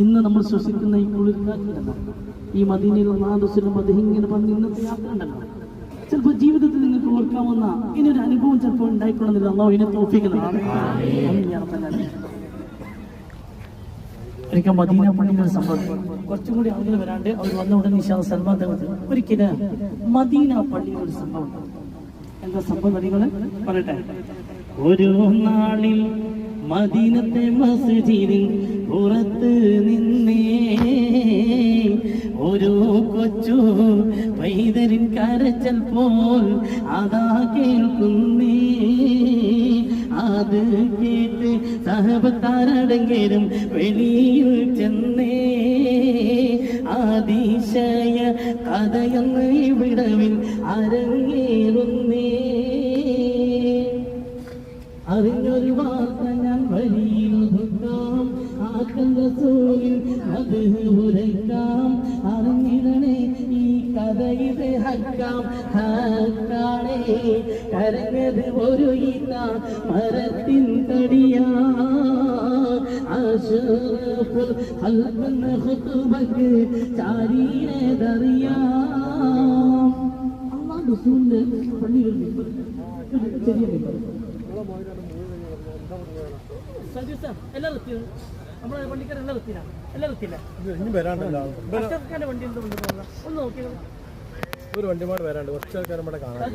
ഇന്ന് നമ്മൾ ശ്വസിക്കുന്ന ഈ കുളിർക്കാറ്റുണ്ടല്ലോ ഈ മദീനയിൽ നാദുസിലും അദ്ദേഹം ഇങ്ങനെ പറഞ്ഞ് ഇന്നത്തെ യാത്ര ഉണ്ടല്ലോ ചിലപ്പോൾ ജീവിതത്തിൽ നിങ്ങൾക്ക് ഓർക്കാവുന്ന ഇനൊരു അനുഭവം ചിലപ്പോൾ ഉണ്ടായിക്കൊള്ളുന്നില്ല. അല്ലോ ഇതിനെ തോപ്പിക്കുന്നതാണ് ഒരിക്കൽ മദീന പള്ളിയിൽ സംഭവം. കുറച്ചും കൂടി ആളുകൾ വരാണ്ട് അവർ വന്ന ഉടനെ നിശാ സൽമാൻ തങ്ങൾ ഒരിക്കലും മദീന പള്ളിയിൽ ഒരു സംഭവം. എന്താ സംഭവം നിങ്ങൾ പറയട്ടെ. ഒരു നാളിൽ മദീനത്തെ മസ്ജിദിൽ പുറത്ത് നിന്നേ. ഒരു കൊച്ചു പൈതരിൻ കരച്ചൽ പോൽ അതാ കേൾക്കുന്നേ. അത് കേട്ട് സഹബത്താരടങ്കേരും വെളിയിൽ ചെന്നേ. അതിശയ കഥയെന്ന് ഇവിടവിൽ അരങ്ങേറുന്നേ. അറിഞ്ഞൊരു വാർത്ത ഞാൻ വഴിയിലൊതുക്കാം ആക്കൽ റസൂലിൽ അത് ഉരയ്ക്കാം. അറിഞ്ഞിടണേ ഈ കഥ ഇത് ഹക്കാം ഹക്കാണേ കരഞ്ഞത് ഒരു ഈത്ത മരത്തിൻ തടിയാ. ഹൽബെന്ന ഖുതുബക്ക് ചാരീനേതറിയാം അള്ളാഹ് റസൂലിന്റെ പള്ളിയിൽ ചെറിയ വണ്ടിക്കാരൻ എത്തിയില്ല? എത്തിയില്ല? അഷ്റഫ്ഖാന്റെ വണ്ടി പോകുന്നില്ല? ഒന്ന് ഒരു വണ്ടിമാട് വരാണ്ട് കുറച്ച് ആൾക്കാരും ഇവിടെ കാണാൻ